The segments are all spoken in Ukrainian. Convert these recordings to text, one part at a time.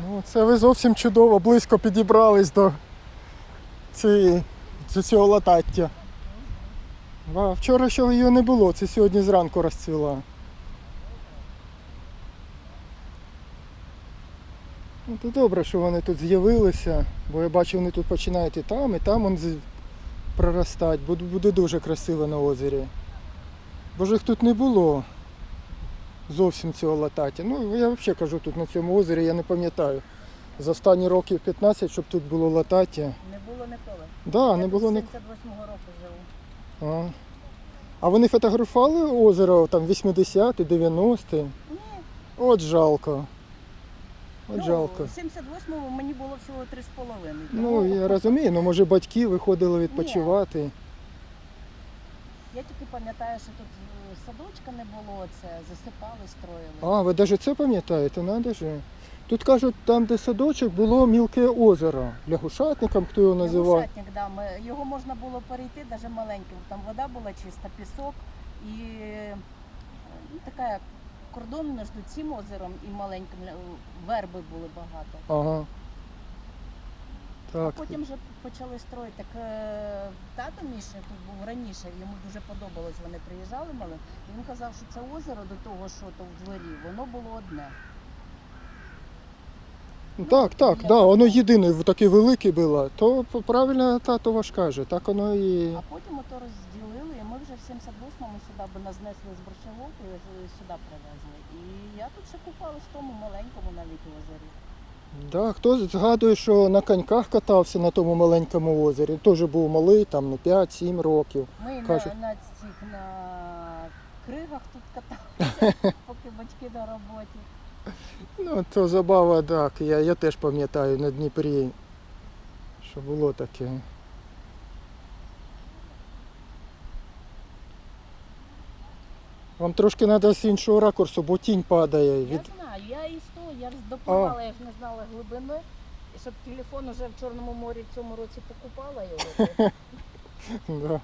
Ну, це ви зовсім чудово, близько підібрались до, цієї, до цього латаття. А вчора ще її не було, це сьогодні зранку розцвіла. Ну, то добре, що вони тут з'явилися, бо я бачу, вони тут починають і там, і там он проростати. Буде, дуже красиво на озері. Бо ж їх тут не було зовсім цього латаття. Ну, я взагалі кажу, тут на цьому озері я не пам'ятаю. За останні років 15, щоб тут було латаття. Не було ніколи. Да, Я не було ні... 78-го року живу. А. а вони фотографували озеро там 80-ті, 90-ті? Ні. От жалко. От ну, жалко. В 78-му мені було всього 3,5. Ну, я розумію, ну може батьки виходили відпочивати. Я тільки пам'ятаю, що тут е, садочка не було, це засипали, строїли. А, ви навіть це пам'ятаєте, надо же. Тут кажуть, там, де садочок, було мілке озеро. Лягушатником, хто його називав. Лягушатник, да, ми, його можна було перейти навіть маленьким. Там вода була чиста, пісок і е, ну, така як кордон між цим озером і маленьким ля- верби були багато. Ага. Так. Потім вже почали строїти. Так е, тато Міша тут був раніше, йому дуже подобалось. Вони приїжджали мали. Він казав, що це озеро до того, що то в дворі, воно було одне. Ну, Так, так, да, воно єдине таке велике було. То правильно тато ваш каже, так воно і. А потім ото розділили, і ми вже в 78-му сюди, бо нас знесли з борщаговки і сюди привезли. І я тут ще купалась в тому маленькому навіть озері. Да, хто згадує, що на коньках катався на тому маленькому озері. Теж був малий, там ну, 5-7 років. Ми Кажуть. на, на цих на кригах тут каталися, поки батьки на роботі. Ну, то забава, так. Я, я теж пам'ятаю на Дніпрі, що було таке. Вам трошки треба з іншого ракурсу, бо тінь падає. Я Від... і з я ж допливала, я ж не знала глибини. І щоб телефон уже в Чорному морі в цьому році покупала його. Да.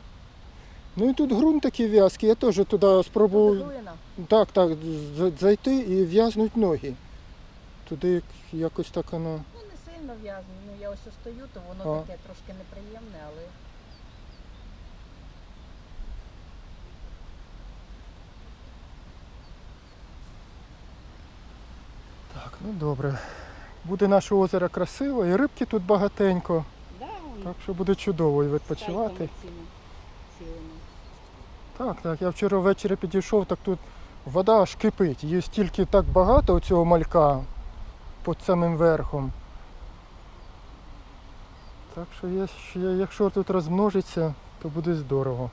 Ну і тут ґрунт такий в'язкий, я теж туди спробував. Так, так, зайти і в'язнуть ноги. Туди якось так воно. Ну не сильно в'язано. Ну я ось стою, то воно А. таке трошки неприємне, але Так, ну добре. Буде наше озеро красиво, і рибки тут багатенько. да, Так що буде чудово і відпочивати. Так, так. Я вчора ввечері підійшов, так тут вода аж кипить. Її стільки так багато цього малька під самим верхом. Так що якщо тут розмножиться, то буде здорово.